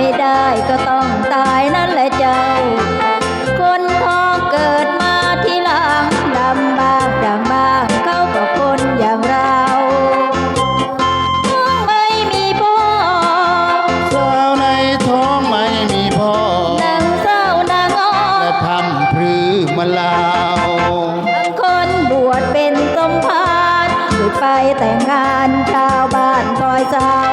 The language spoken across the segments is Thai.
ไม่ได้ก็ต้องตายนั่นแหละเจ้า คนท้องเกิดมาทีหลังลำบากดังบ้างเขาก็คนอย่างเราท้องไม่มีพ่อสาวในท้องไม่มีพ่อนางเศร้านางอ้อและทำพรือมาลาวคนบวชเป็นสมภารไปแต่งงานชาวบ้านคอยจ้าว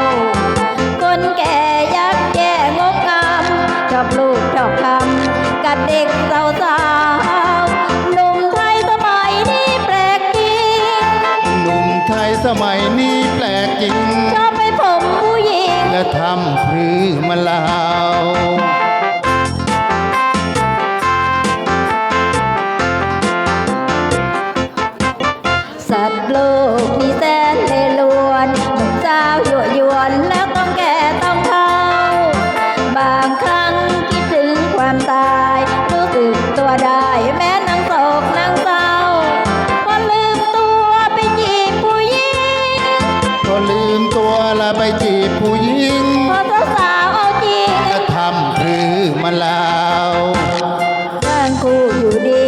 ำกับเด็กสาวสาวๆหนุ่มไทยสมัยนี้แปลกจริงหนุ่มไทยสมัยนี้แปลกจริง ชอบไปผมผู้หญิง และทำพรือมาลาวสัตว์โลกมีแส ตัวละไปจีบผู้หญิงพอสาวๆเอาจริงและทำพรือมาลาวร่างคู่อยู่ดี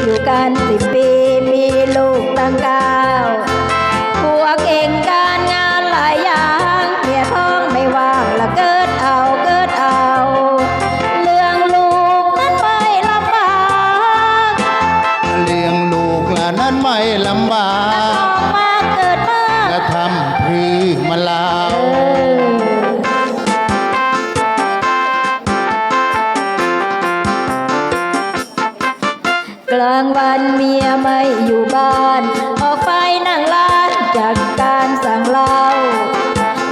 อยู่กันสิบปีมีลูกตั้งเก้าผัวเก่งการงานหลายอย่างเมียท้องไม่ว่างละเกิดเอาเกิดเอา เรื่องลูกนั้นไม่ลำบาก เลี้ยงลูกละนั้นไม่ลำบาออก ลางวันเมียไม่อยู่บ้าน ออกไปนั่งร้านจากการสั่งเหล้า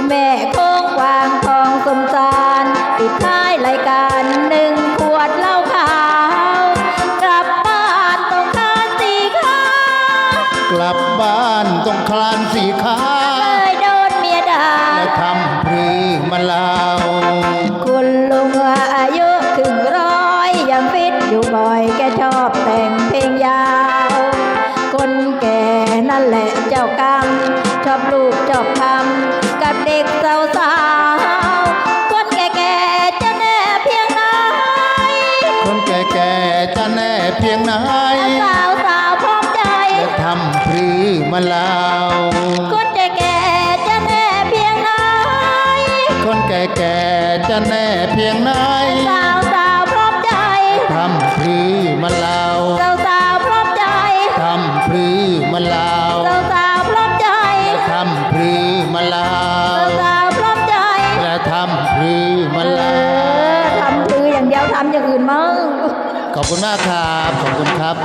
แม่โค้งกวางทองสมสารปิดท้ายรายการหนึ่งขวดเหล้าขาวกลับบ้านต้องคานสีขาวกลับบ้านต้องคลานสีขาเลยโดนเมียด่าและทำพรือมาลาวคุณลุงอายุถึงร้อยยังฟิตอยู่บ่อย เจ้ากรรมชอบลูกชอบทำกับเด็กสาวสาวๆคนแก่ๆจะแน่เพียงไหนคนแก่ๆจะแน่เพียงไหนสาวสาวๆพร้อมใจและทำพรือมาลาวคนแก่ๆจะแน่เพียงไหนคนแก่ๆจะแน่เพียงไหนสาวสาวๆพร้อมใจทำพรือมาลาำพรือมาลาสาววสาวๆพร้อมใจและทำพรือมาเอลาอทำคืออย่างเดียวทำอย่างอื่นมั้งขอบคุณมากครับ ขอบคุณครับ